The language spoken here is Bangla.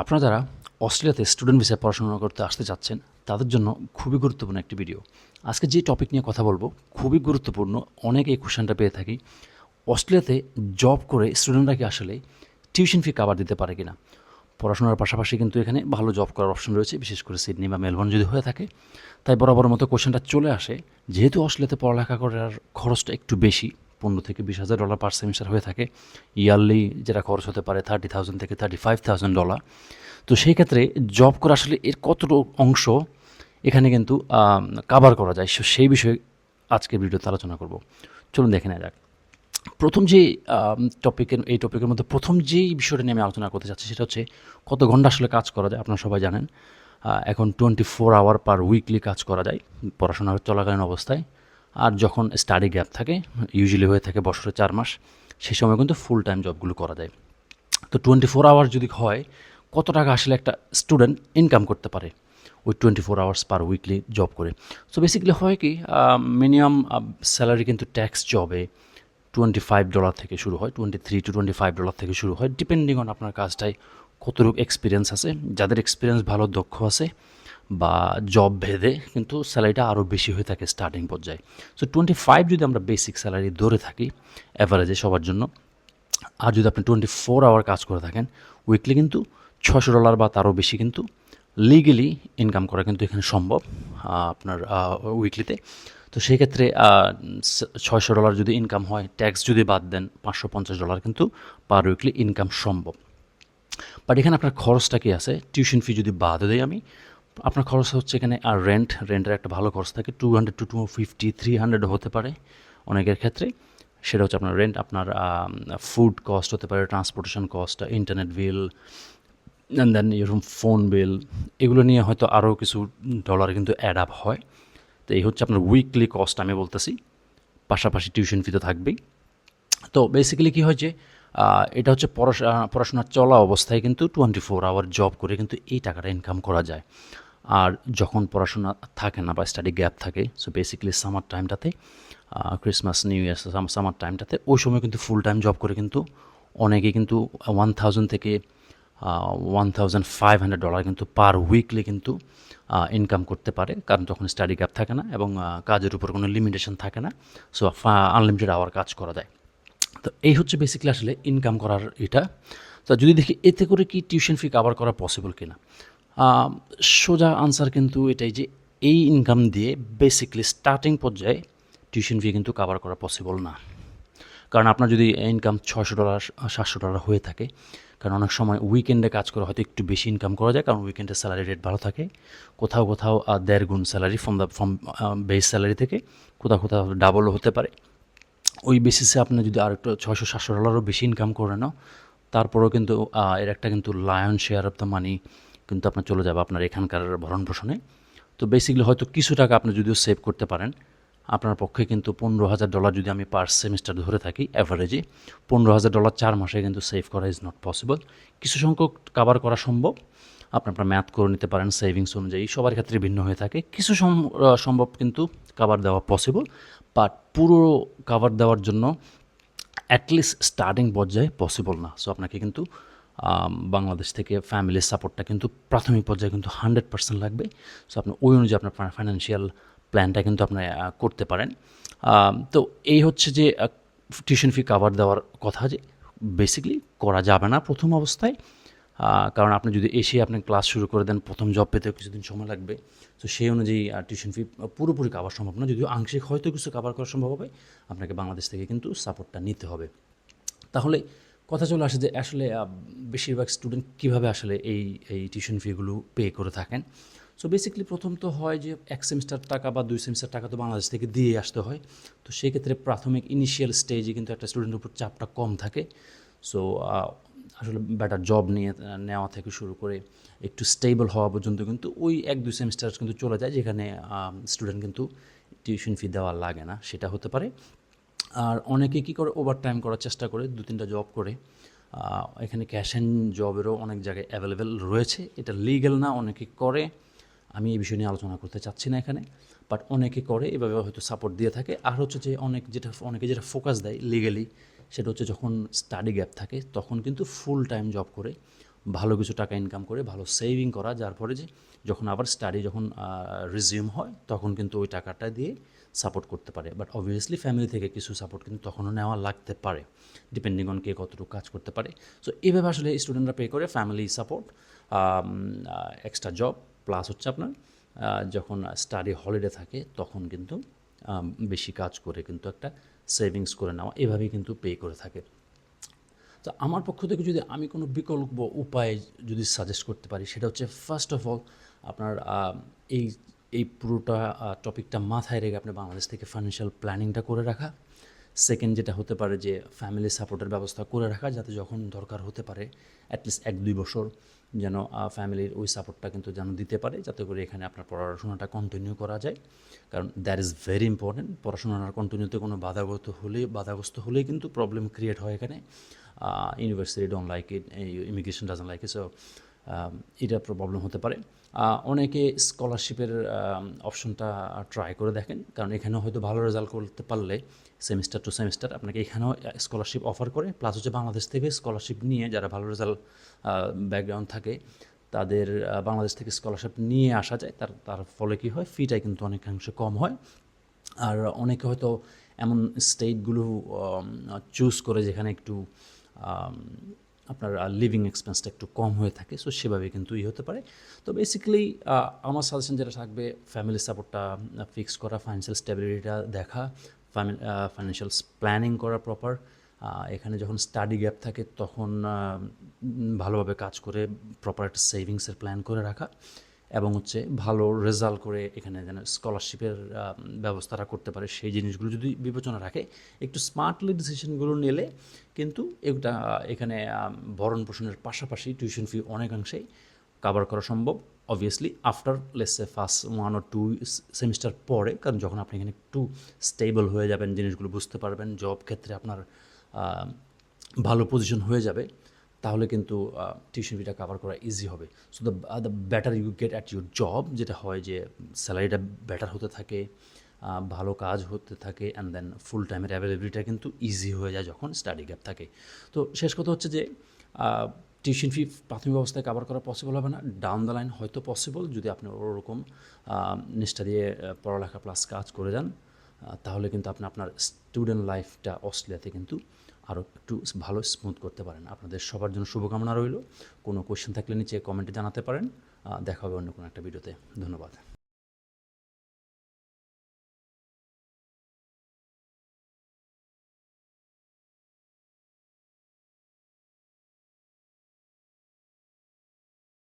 আপনারা যারা অস্ট্রেলিয়াতে স্টুডেন্ট ভিসায় পড়াশোনা করতে আসতে চাচ্ছেন, তাদের জন্য খুবই গুরুত্বপূর্ণ একটি ভিডিও আজকে যে টপিক নিয়ে কথা বলব, খুবই গুরুত্বপূর্ণ অনেক এই কোশ্চেনটা পেয়ে থাকি। অস্ট্রেলিয়াতে জব করে স্টুডেন্টরা কি আসলে টিউশন ফি কাভার দিতে পারে কিনা? পড়াশোনার পাশাপাশি কিন্তু এখানে ভালো জব করার অপশন রয়েছে, বিশেষ করে সিডনি বা মেলবোর্ন যদি হয়ে থাকে। তাই বরাবর মতো কোশ্চেনটা চলে আসে, যেহেতু অস্ট্রেলিয়াতে পড়ালেখা করার খরচটা একটু বেশি পনেরো থেকে বিশ হাজার ডলার পার সেমিস্টার হয়ে থাকে। ইয়ারলি যেটা খরচ হতে পারে থার্টি থাউজেন্ড থেকে থার্টি ফাইভ থাউজেন্ড ডলার তো সেই ক্ষেত্রে জব করা আসলে এর কতটুকু অংশ এখানে কিন্তু কাভার করা যায় সো সেই বিষয়ে আজকের ভিডিওতে আলোচনা করব। চলুন দেখে নেওয়া যাক। প্রথম যে টপিকের এই টপিকের মধ্যে প্রথম যেই বিষয়টা নিয়ে আমি আলোচনা করতে চাচ্ছি সেটা হচ্ছে কত ঘণ্টা আসলে কাজ করা যায়, আপনারা সবাই জানেন। এখন twenty four hour per weekly কাজ করা যায় পড়াশোনা চলাকালীন অবস্থায়। আর যখন স্টাডি গ্যাপ থাকে ইউজুয়ালি হয়ে থাকে বছরে চার মাস, সেই সময় কিন্তু ফুল টাইম জবগুলো করা যায়। তো টোয়েন্টি ফোর আওয়ার যদি হয়, কত টাকা আসলে একটা স্টুডেন্ট ইনকাম করতে পারে ওই twenty four hours per weekly job করে? সো বেসিক্যালি হয় কি মিনিমাম স্যালারি কিন্তু ট্যাক্স জবে টোয়েন্টি ফাইভ ডলার থেকে শুরু হয় twenty three to twenty five dollar থেকে শুরু হয় ডিপেন্ডিং অন আপনার কাজটায় কতটুকু এক্সপিরিয়েন্স আছে। যাদের এক্সপিরিয়েন্স ভালো, দক্ষ আছে বা জব ভেদে কিন্তু স্যালারিটা আরও বেশি হয়ে থাকে স্টার্টিং পর্যায়ে। সো টোয়েন্টি ফাইভ যদি আমরা বেসিক স্যালারি ধরে থাকি অ্যাভারেজে সবার জন্য, আর যদি আপনি টোয়েন্টি ফোর আওয়ার কাজ করে থাকেন উইকলি কিন্তু ছশো ডলার বা তারও বেশি কিন্তু লিগেলি ইনকাম করা কিন্তু এখানে সম্ভব আপনার উইকলিতে তো সেই ক্ষেত্রে ছয়শো ডলার যদি ইনকাম হয় ট্যাক্স যদি বাদ দেন, পাঁচশো পঞ্চাশ ডলার কিন্তু পার উইকলি ইনকাম সম্ভব। বাট এখানে আপনার খরচটা কি আছে? টিউশন ফি যদি বাদ দেয় আমি আপনার খরচ হচ্ছে এখানে, আর রেন্ট রেন্টের একটা ভালো খরচ থাকে two hundred to two fifty three hundred হতে পারে অনেকের ক্ষেত্রে। সেটা হচ্ছে আপনার রেন্ট আপনার ফুড কস্ট হতে পারে transportation cost internet bill and then এরকম ফোন বিল এগুলো নিয়ে হয়তো আরও কিছু ডলার কিন্তু অ্যাড আপ হয়। তো এই হচ্ছে আপনার উইকলি কস্ট আমি বলতেছি, পাশাপাশি টিউশন ফি তো থাকবেই। তো বেসিক্যালি কী হয় যে এটা হচ্ছে পড়াশোনা পড়াশোনা চলা অবস্থায় কিন্তু টোয়েন্টি ফোর আওয়ার জব করে কিন্তু এই টাকাটা ইনকাম করা যায়। আর যখন পড়াশোনা থাকে না বা স্টাডি গ্যাপ থাকে সো বেসিক্যালি সামার টাইমটাতে ক্রিসমাস নিউ ইয়ার সামার টাইমটাতে ওই সময় কিন্তু ফুল টাইম জব করে কিন্তু অনেকে কিন্তু ওয়ান থাউজেন্ড থেকে one thousand five hundred dollar কিন্তু পার উইকলি কিন্তু ইনকাম করতে পারে, কারণ তখন স্টাডি গ্যাপ থাকে না এবং কাজের উপর কোনো লিমিটেশন থাকে না সো আনলিমিটেড আওয়ার কাজ করা যায়। তো এই হচ্ছে বেসিক্যালি আসলে ইনকাম করার এটা। তো যদি দেখি এতে করে কি টিউশন ফি কাভার করা পসিবল কিনা? সোজা আনসার কিন্তু এটাই যে এই ইনকাম দিয়ে বেসিক্যালি স্টার্টিং পর্যায়ে টিউশন ফি কিন্তু কাভার করা পসিবল না। কারণ আপনার যদি ইনকাম ছশো ডলার সাতশো ডলার হয়ে থাকে, কারণ অনেক সময় উইকেন্ডে কাজ করে হয়তো একটু বেশি ইনকাম করা যায়, কারণ উইকেন্ডে স্যালারি রেট ভালো থাকে। কোথাও কোথাও দেড় গুণ salary from the from base salary থেকে কোথাও কোথাও ডাবলও হতে পারে। ওই বেসিসে আপনি যদি আর একটু ছয়শো, সাতশো ডলারও বেশি ইনকাম করে নাও, তারপরেও কিন্তু এর একটা কিন্তু lion share of the money কিন্তু আপনার চলে যাবে আপনার এখানকার ভরণ পোষণে তো বেসিক্যালি হয়তো কিছু টাকা আপনি যদিও সেভ করতে পারেন, আপনার পক্ষে কিন্তু পনেরো হাজার ডলার যদি আমি পার সেমিস্টার ধরে থাকি অ্যাভারেজে পনেরো হাজার ডলার চার মাসে কিন্তু সেভ করা ইজ নট পসিবল কিছু সংখ্যক কাভার করা সম্ভব, আপনি আপনার ম্যাথ করে নিতে পারেন সেভিংস অনুযায়ী, সবার ক্ষেত্রে ভিন্ন হয়ে থাকে। কিছু সম্ভব কিন্তু কাভার দেওয়া পসিবল বাট পুরো কাভার দেওয়ার জন্য অ্যাটলিস্ট স্টার্টিং পর্যায়ে পসিবল না। সো আপনাকে কিন্তু বাংলাদেশ থেকে ফ্যামিলির সাপোর্টটা কিন্তু প্রাথমিক পর্যায়ে কিন্তু হান্ড্রেড পার্সেন্ট লাগবে। সো আপনি ওই অনুযায়ী আপনার ফাইন্যান্সিয়াল প্ল্যানটা কিন্তু আপনি করতে পারেন। তো এই হচ্ছে যে টিউশন ফি কাভার দেওয়ার কথা যে বেসিক্যালি করা যাবে না প্রথম অবস্থায়। কারণ আপনি যদি এসে আপনি ক্লাস শুরু করে দেন, প্রথম জব পেতে কিছুদিন সময় লাগবে। তো সেই অনুযায়ী টিউশন ফি পুরোপুরি কাভার সম্ভব না। যদিও আংশিক হয়তো কিছু কাভার করা সম্ভব হবে, আপনাকে বাংলাদেশ থেকে কিন্তু সাপোর্টটা নিতে হবে। তাহলে কথা চলে আসে যে আসলে বেশিরভাগ স্টুডেন্ট কীভাবে আসলে এই এই টিউশন ফিগুলো পে করে থাকেন? সো বেসিক্যালি প্রথম তো হয় যে এক সেমিস্টার টাকা বা দুই সেমিস্টার টাকা তো বাংলাদেশ থেকে দিয়ে আসতে হয়। তো সেই ক্ষেত্রে প্রাথমিক ইনিশিয়াল স্টেজে কিন্তু একটা স্টুডেন্টের উপর চাপটা কম থাকে। সো আসলে বেটার জব নিয়ে নেওয়া থেকে শুরু করে একটু স্টেবল হওয়া পর্যন্ত কিন্তু ওই এক, দুই সেমিস্টার কিন্তু চলে যায়, যেখানে স্টুডেন্ট কিন্তু টিউশন ফি দেওয়া লাগে না, সেটা হতে পারে। আর অনেকে কী করে? ওভার টাইম করার চেষ্টা করে, দু তিনটা জব করে। এখানে ক্যাশ অ্যান্ড জবেরও অনেক জায়গায় অ্যাভেলেবেল রয়েছে। এটা লিগ্যাল না, অনেকে করে। আমি এই বিষয় নিয়ে আলোচনা করতে চাচ্ছি না এখানে। বাট অনেকে করে, এভাবে হয়তো সাপোর্ট দিয়ে থাকে। আর হচ্ছে যে অনেক যেটা, অনেকে যেটা ফোকাস দেয় লিগালি সেটা হচ্ছে যখন স্টাডি গ্যাপ থাকে, তখন কিন্তু ফুল টাইম জব করে, ভালো কিছু টাকা ইনকাম করে, ভালো সেভিং করা। যার পরে যে যখন আবার স্টাডি যখন রিজিউম হয়, তখন কিন্তু ওই টাকাটা দিয়ে সাপোর্ট করতে পারে। বাট অবভিয়াসলি ফ্যামিলি থেকে কিছু সাপোর্ট কিন্তু তখনও নেওয়া লাগতে পারে ডিপেন্ডিং অন কে কতটুকু কাজ করতে পারে। সো এইভাবে আসলে স্টুডেন্টরা পে করে family support extra job plus হচ্ছে আপনার যখন স্টাডি হলিডে থাকে, তখন কিন্তু বেশি কাজ করে কিন্তু একটা সেভিংস করে নেওয়া, এভাবেই কিন্তু পে করে থাকে। তো আমার পক্ষ থেকে যদি আমি কোনো বিকল্প উপায় যদি সাজেস্ট করতে পারি, সেটা হচ্ছে ফার্স্ট অফ অল আপনার এই এই পুরোটা টপিকটা মাথায় রেখে আপনি বাংলাদেশ থেকে ফাইন্যান্সিয়াল প্ল্যানিংটা করে রাখা। সেকেন্ড যেটা হতে পারে যে ফ্যামিলি সাপোর্টের ব্যবস্থা করে রাখা, যাতে যখন দরকার হতে পারে অ্যাটলিস্ট এক দুই বছর যেন ফ্যামিলির ওই সাপোর্টটা কিন্তু যেন দিতে পারে, যাতে করে এখানে আপনার পড়াশোনাটা কন্টিনিউ করা যায়। কারণ দ্যাট ইজ ভেরি ইম্পর্টেন্ট পড়াশোনার কন্টিনিউতে কোনো বাধাগ্রস্ত হলে, বাধাগ্রস্ত হলেই কিন্তু প্রবলেম ক্রিয়েট হয় এখানে। University don't like it immigration doesn't like it so এটা প্রবলেম হতে পারে। অনেকে স্কলারশিপের অপশনটা ট্রাই করে দেখেন। কারণ এখানেও হয়তো ভালো রেজাল্ট করতে পারলে সেমিস্টার টু সেমিস্টার আপনাকে এখানেও স্কলারশিপ অফার করে। প্লাস হচ্ছে বাংলাদেশ থেকে স্কলারশিপ নিয়ে যারা ভালো রেজাল্ট ব্যাকগ্রাউন্ড থাকে, তাদের বাংলাদেশ থেকে স্কলারশিপ নিয়ে আসা যায়। তার তার ফলে কী হয়? ফিটা কিন্তু অনেকাংশে কম হয়। আর অনেকে হয়তো এমন স্টেটগুলো চুজ করে যেখানে একটু আপনার লিভিং এক্সপেন্সটা একটু কম হয়ে থাকে সো সেভাবে কিন্তু ই হতে পারে। তো বেসিক্যালি আমার সাজেশন যেটা থাকবে ফ্যামিলি সাপোর্টটা ফিক্স করা ফাইন্যান্সিয়াল স্টেবিলিটিটা দেখা ফাইন্যান্সিয়াল প্ল্যানিং করা প্রপার এখানে যখন স্টাডি গ্যাপ থাকে তখন ভালোভাবে কাজ করে প্রপার একটা সেভিংসের প্ল্যান করে রাখা। এবং হচ্ছে ভালো রেজাল্ট করে এখানে যেন স্কলারশিপের ব্যবস্থাটা করতে পারে সেই জিনিসগুলো যদি বিবেচনা রাখে, একটু স্মার্টলি ডিসিশনগুলো নিলে কিন্তু এটা, এখানে ভরণ পোষণের পাশাপাশি টিউশন ফি অনেকাংশেই কাভার করা সম্ভব। Obviously after লেসে first one or two semester পরে, কারণ যখন আপনি এখানে একটু স্টেবল হয়ে যাবেন, জিনিসগুলো বুঝতে পারবেন জব ক্ষেত্রে আপনার ভালো পজিশন হয়ে যাবে তাহলে কিন্তু টিউশন ফিটা কাভার করা ইজি হবে। So the the better you get at your job যেটা হয় যে স্যালারিটা বেটার হতে থাকে ভালো কাজ হতে থাকে অ্যান্ড দেন ফুল টাইমের অ্যাভেলেবিলিটা কিন্তু ইজি হয়ে যায় যখন স্টাডি গ্যাপ থাকে। তো শেষ কথা হচ্ছে যে টিউশন ফি প্রাথমিক অবস্থায় কাভার করা পসিবল হবে না। ডাউন দ্য লাইন হয়তো পসিবল যদি আপনি ওরকম নিষ্ঠা দিয়ে পড়ালেখা প্লাস কাজ করে যান তাহলে কিন্তু আপনি, আপনার স্টুডেন্ট লাইফটা অস্ট্রেলিয়াতে কিন্তু আরও একটু ভালো স্মুথ করতে পারেন। আপনাদের সবার জন্য শুভকামনা রইল। কোনো কোয়েশ্চেন থাকলে নিচে কমেন্টে জানাতে পারেন। দেখা হবে অন্য কোনো একটা ভিডিওতে ধন্যবাদ।